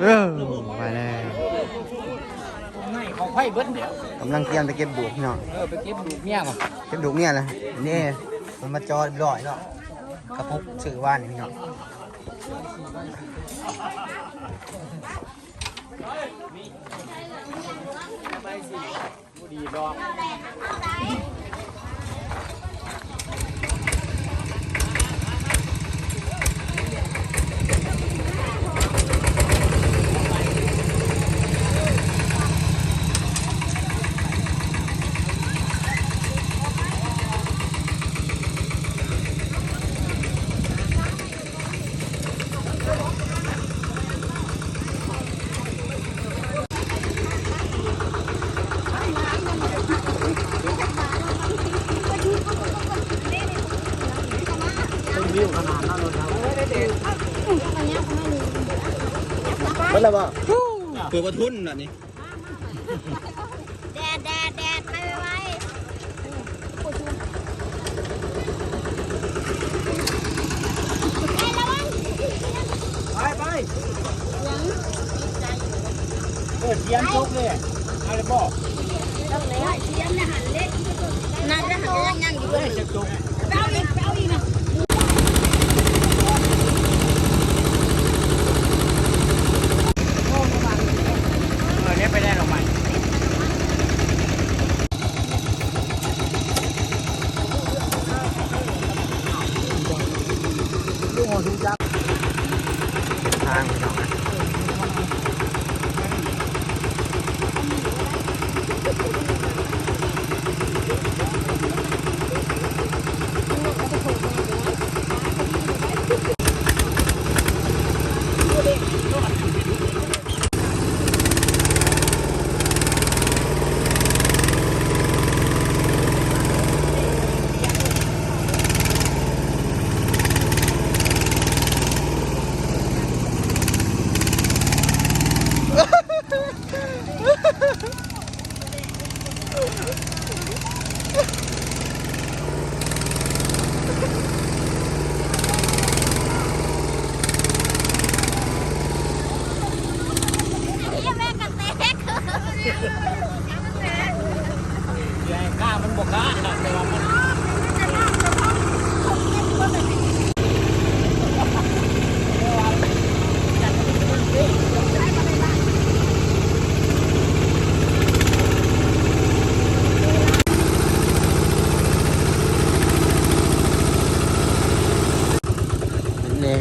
เออไปแล้วไม่เขาไข่เบิ้ลเดียวกำลังเตรียมไปเก็บบุกพี่น้องเออไปเก็บดูเมียมาเก็บบุกเนี่ยแหละนี่มันมาจอดลอยเนาะกระปุกสื่อว่านนี่พี่น้องดีดอก เพิ่นแล้วบ่เปิดประทุนน่ะนี่แดดแดดแดดไปไวไปไปเปิดเทียนจกเลยอาเลยบอกต้องเลยเทียมเนี่ยหันเล็กนั่นจะหันยังยังอยู่เลย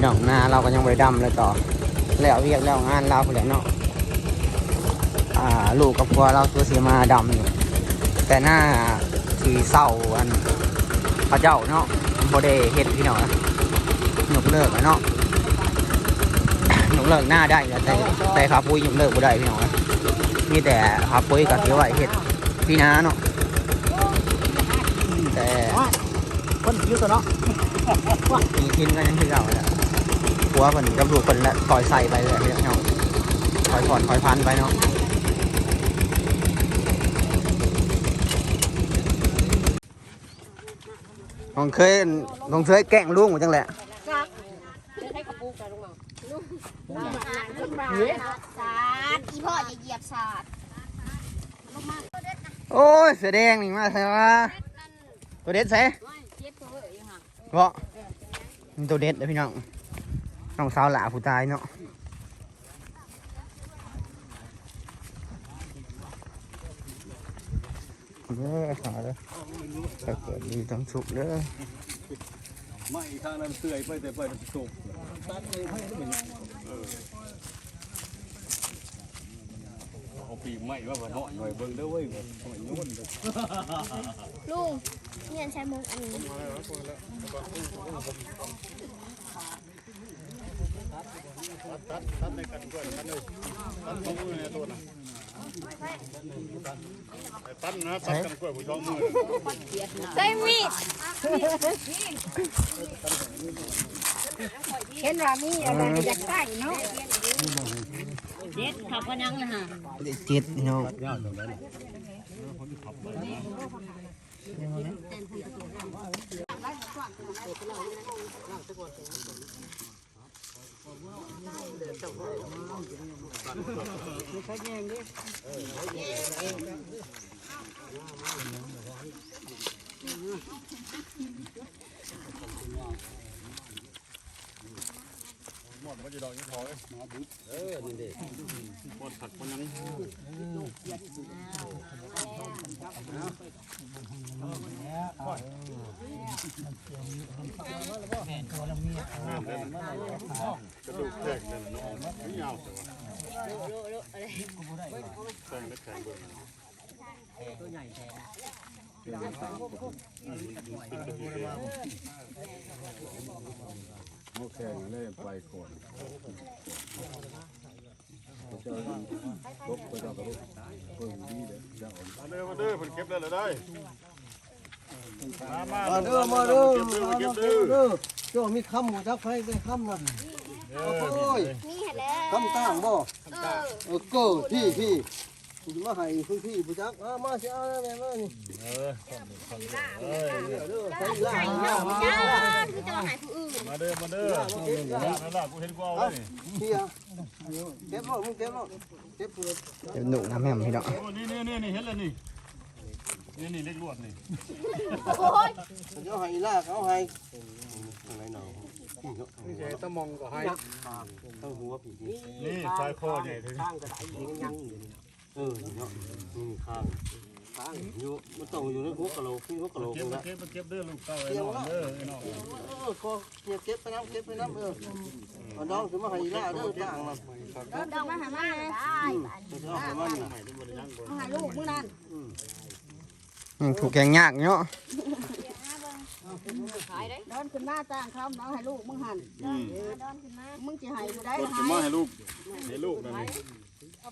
พี่น้องหน้าเราก็ยังไปดำเลยต่อ แล้วเรียกแล้วงานเราไปแล้วเนาะอ่าลูกกับพัวเราตัวเสียมาดำอยู่แต่หน้าสีเศร้าอันพระเจ้าเนาะโบเดเฮ็ดพี่น้องนะยกเลิกแล้วเนาะยกเลิกหน้าได้แล้วแต่แต่ขาปุ้ยยกเลิกบ่ได้พี่น้องนะมีแต่ขาปุ้ยกับเสียไหวเฮ็ดพี่น้าเนาะแต่คนคิ้วตัวเนาะมีกินก็ยังคือเก่าแหละ หัวคนกับลูกคนละคอยใส่ไปเลยพี่น้องคอยถอนคอยพันไปเนาะผมเคยผมเคยแกล้งลุงมาจังแหละสาดอีพ่อจะเหยียบสาดโอ้ยเสือแดงนี่มาใช่ปะตัวเด็ดใส่เพราะมันตัวเด็ดเลยพี่น้อง น้องสาวหลาผู้ตายเนาะเด้อขาเลยถ้าเกิดมีต้องสุกเด้อไม่ทางนั้นเสื่อยไปแต่ไปจบตัดเลยให้เป็นเอาปีกไม้ว่าบ่เนาะหน่อยเบิ่งเด้อเว้ยบ่หน่อยโน่นเด้อลุงเนี่ยใช้มุกอันนี้ ตัดตัดในกันด้วยตัดเลยตัดของมือในตัวนะตัดนะตั้ดกันกล้วยผู้ชมมือใส่มีเห็นว่ามีอะไรอยากใส่เนาะเด็ดขับก็ยังนะฮะเจ็ดเนาะ หมดมันจะดอกยังพอเลยมาบุ๊เออนี่เด็หมดผักมันยัง กระดูกแข็งเลยน้องไม่ยาวแต่ว่าแข็งและแข็งเบิ่งโอเคเลยไปก่อนมาเด้อมาเด้อเพิ่นเก็บได้แล้วได้ มาเด้อมาเด้อเก็บเด้อมาเก็บเด้เด้อเจ้ามีคำหมูจักไฟเป็นคำนะเออนี่เลยนี่เห็นแล้วคำต่างบ่เออเออเก้อพี่พี่คุณมาให้คุณพี่ผู้จักมามาสิเอาแม่มานี่เออเออเด้อใส่ใส่ล่าเนาะมาจ้าคือจะมาหายผู้อื่นมาเด้อมาเด้อนั่นล่ะกูเห็นกูเอาเลยนี่พี่อะเก็บบ่มึงเก็บบ่เก็บเพื่อเดี๋ยวหนูน้ำแม่มพี่น้องโอ้นี่นี่นี่นี่เห็นแล้วนี่ นี่นี่เล็กลวดนี่โอ้ยเดี๋ยวให้ลากเอาให้อะไรหนอนี่ใช่ตะมองก็ให้ทั้งหัวพี่นี่ชายคอใหญ่ถึงข้างกระไดนี่ยังอยู่นี่เออเนาะนี่ข้างข้างอยู่มันต้องอยู่ในหัวกะโหลกพี่หัวกะโหลกเก็บนะเก็บเก็บเด้อลูกเต้าไอ้น้องเด้อไอ้น้องเออก็เก็บไปน้ำเก็บไปน้ำเออเอาน้องสิมาให้ลาเด้อต่างน่ะดอกมาหามาได้เอาให้มันน่ะมาหาลูกมึงนั่นยัง ถูกแกงยากเนาะดอนขึ้นมาจ้างเขาน้องให้ลูกมึงหันอืมมึงจะให้กูได้รถจะมาให้ลูกให้ลูกนั่นนี่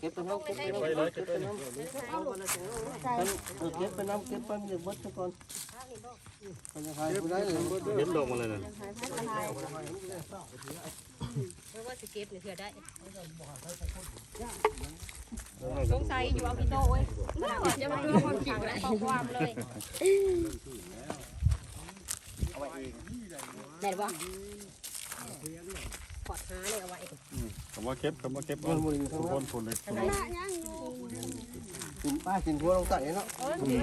เก็บไปน้ำเก็บไปเก็บน้ำไปเลยเก็บไปเลยเออเก็บไปน้ำเก็บไปเดี๋ยวเบิดซะก่อนมันจะหายไปได้เลยเบิดเห็นดอกมาเลยนั่ นว่าจะเก็บหรือเผื่อได้สงสัยอยู่เอาพี่โตเว้ยเมื่อก่อนจะมาดูความจริงและข้อความเลยได้บ่ขอดหาเลยเอาไว้คำว่าเก็บคำว่าเก็บทุกคนคนเลยกินป้ากินหัวลงใส่เนาะนี่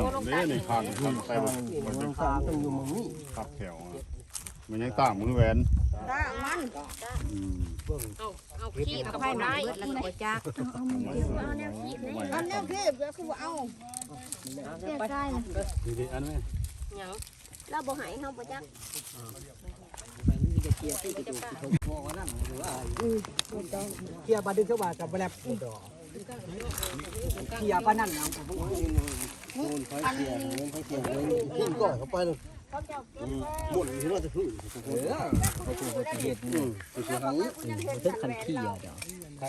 นี่ข้างข้างไปบ่หัวลงใส่ต้องอยู่มึงนี่ขับแถวมันยังต่างมือแหวน จ้ามันอืมเอาขี้กับพ่อได้แล้วก็จักเอาแนวขี้นี่อันนี้คือเดี๋ยวคือาเอาเสียใจดีดีอันนี้หยังเราบ่หายเฮาบ่จักเกียร์บาดึงเข้ามากับแลบเกียร์ป้านั่นเอาผมโอนไฟเกียร์โอนไฟเกียร์เลยขึ้นก่อนเข้าไปเลย หมดที่เราจะพูดเออเขาเป็นปฏิเหตุนี่คือทางนี้ถึงคันขี้อะเดี๋ยวใคร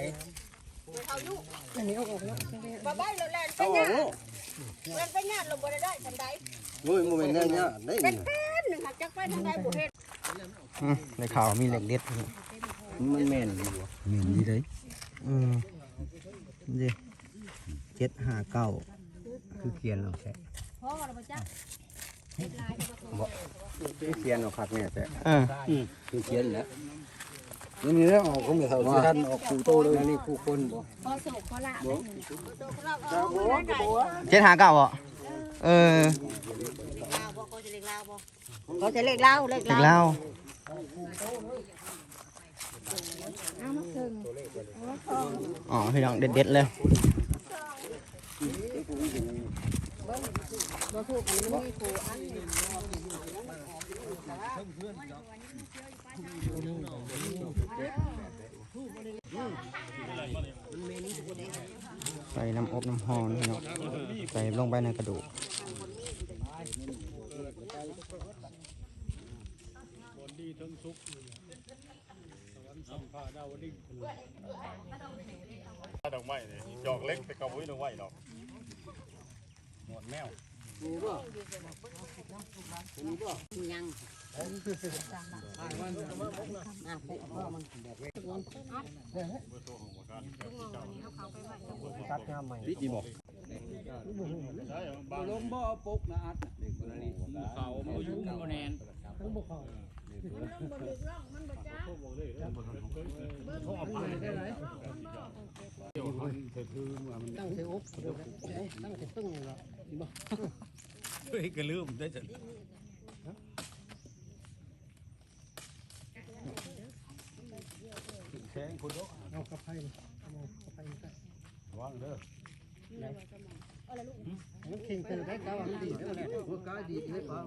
บ่ใบแล้วแล่นไปเอาเนี่ยเนาะแล่นไปเนี่ยเราบ่ได้ได้ทันใดโอ้ยโมเมนต์ได้เนี่ยได้เป็นแป้นหนึ่งหักจักไปทันใดบ่เฮ็ดอืมในข่าวมีเหล็กเด็ดนี่มันแม่นอยู่แม่นดีเลยอืมดิเจ็ดห้าเก้าคือเขียนเราแค่พ่อเราบ่จักคือ เขียนเอาคักเนี่ยแต่เออคือเขียนแหละนี่นี่แล้วออกก็ไม่เท่าที่ท่านออกคู่โตเลยนี่คู่คนบ่พ่อโศกพ่อละจ้าบ่บ่เจ็ดห้าเก้าอะเออลาวบ่เขาจะเล็กลาวบ่เขาจะเลขเล่าเลขเหล็กเล่าเล่าอ๋อพี่น้องเด็ดเด็ดๆเลย ใส่น้ำอบน้ำหอนพี่น้องใส่ลงไปในกระดูกดอกไม้นี่ดอกเล็กแต่กระบุ้ยดอกไม้ดอก หมดแมวนี่บ่ยังตัดงามใหม่อีบอกใช่บ้านลมบ่ปุกนะอัดเขาบ่อยู่บ่แน่นตั้งเสียอบตั้งเสียตึ้งเลย ละเฮ้ยก็ลืมได้จ้ะแข้งคุณโดเอากระไพเอากระไพใส่วางเด้อมันเข่งเติมได้กาวมันดีได้แหละหัวกายดีเลยป่าเ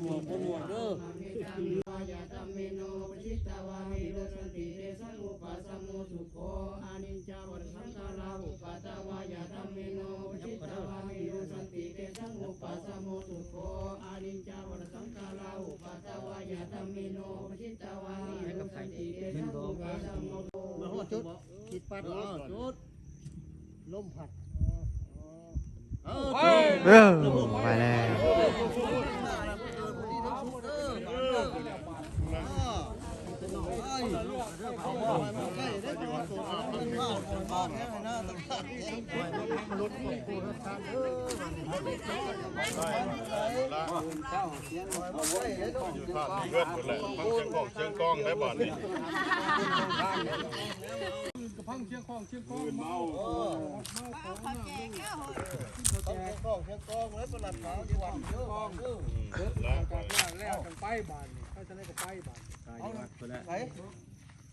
หัวเด้อมาหัวจุดจิตปัดอ๋อจุดลมผัดเออเออไปแล้ว อยู่ท่าที่เพื่อนหมดแหละฟังเชียงก้องเชียงก้องได้บ่อนนี่พังเชียงคองเชียงคองเมากองเชียงก้องไว้วประหลัดขาวจังหวัดเชียงกองแล้วแล้วกันไปบ้านนี่ถ้าจะได้ก็ไปบ้านไหน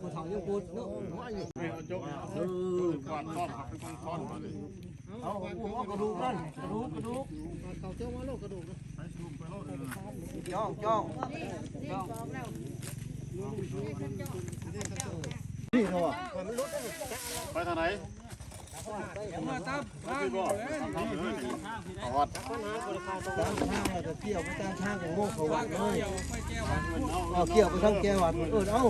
ผู้เฒ่ายังพูดเนาะแม่จกเออก่อนซ่อมครับเป็นคนซ่อนมาเลยเอาเอากระดูกนั่นกระดูกกระดูกเขาเจ้าว่าโลกกระดูกนะจ้องจ้องจ้องนี่เขาอะมันลดได้ไปทางไหนมาตามทางบ่เลยขอดตามทางเราจะเที่ยวไปตามทางของโมกเขาวัดเลยเกี่ยวไปแก้วัดเอาเกี่ยวไปทางแกวัดเออเอา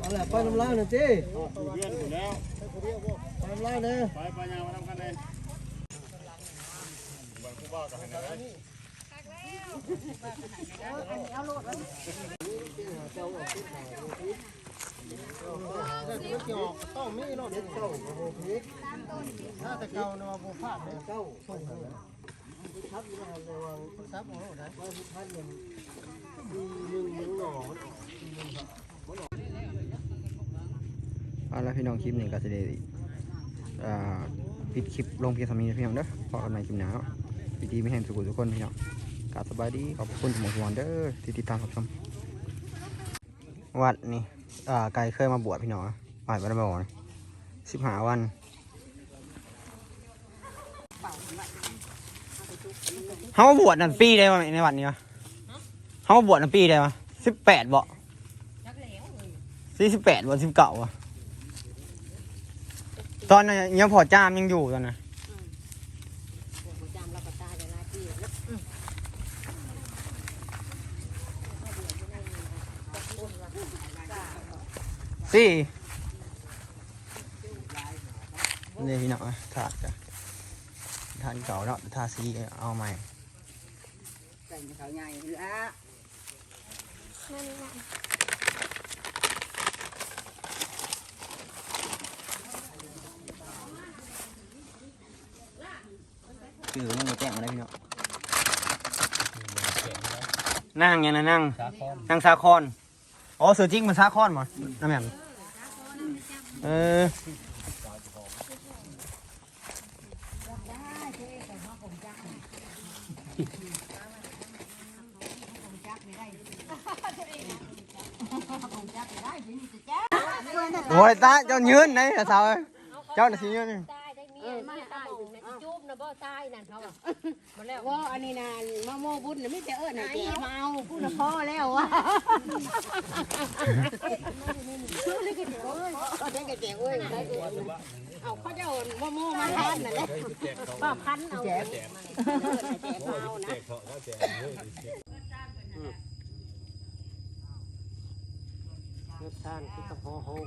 เอาแหละไปน้ำลายหน่อยสิอยู่เพื่อนอยู่แล้วไปน้ำลายเนี่ยไปไปยามาทำกันเลยบันคู่บ้ากันนะเกี่ยวต้องมีเนาะเด็กเจ้าโอ้โหพีถ้าแต่เก่าเนาะบ่พลาดเจ้าส่งเลยทับอยู่ในระวังทับของเราได้ว่าทับหนึ่งหนึ่งหนึ่งหน่อ เอาละพี่น้องคลิปนี้ก็จะได้ปิดคลิปลงเพียงสามีพี่น้องเด้อพอกันใหม่คลิปหน้าเนาะดีไม่แห้งสุขทุกคนพี่น้องกาสบายดีขอบคุณทุกหมวลเด้อที่ติดตามรับชมวัดนี่ไกลเคยมาบวชพี่น้องอะวัดวัดบ่อยสิบห้าวันเขามาบวชนั่นปีได้ไหมในวัดนี้วะเขาบวชนั่นปีได้ปะสิบแปดบ่สี่สิบแปดบ่สิบเก้าอะ ตอนนั้นยังพอจามยังอยู่ตอนนั้นสี่นี่พี่น้องอะถาดจ้ะทานเก่าแล้วทาสีเอาใหม่ใส่เขาใหญ่ละ คือยังมาแจ้งมาได้พี่น้องนั่งยังนะนั่งนั่งซาคอนอ๋อเสือจริงมันซาคอนมั้น้ำแหม่มเออโอ้ยตาเจ้ายืนไหนอะสาวเอ้ยเจ้าน่ะสิยืนตายได้เมียมาตายนะจุ๊บ นะบ่ตายนั่นเขาอะมาแล้วว่าอันนี้นะมะโมบุญน่ะไม่จะเอิ้นให้แกมาเอาพูดน่ะพอแล้วว่ะเอาได้กระเจ๋งเว้ยได้เองเอาเขาจะเอามะโมมาทานนั่นแหละป้าพันเอาแจกแจกมาเอานะท่านที่กระเพาะห้อง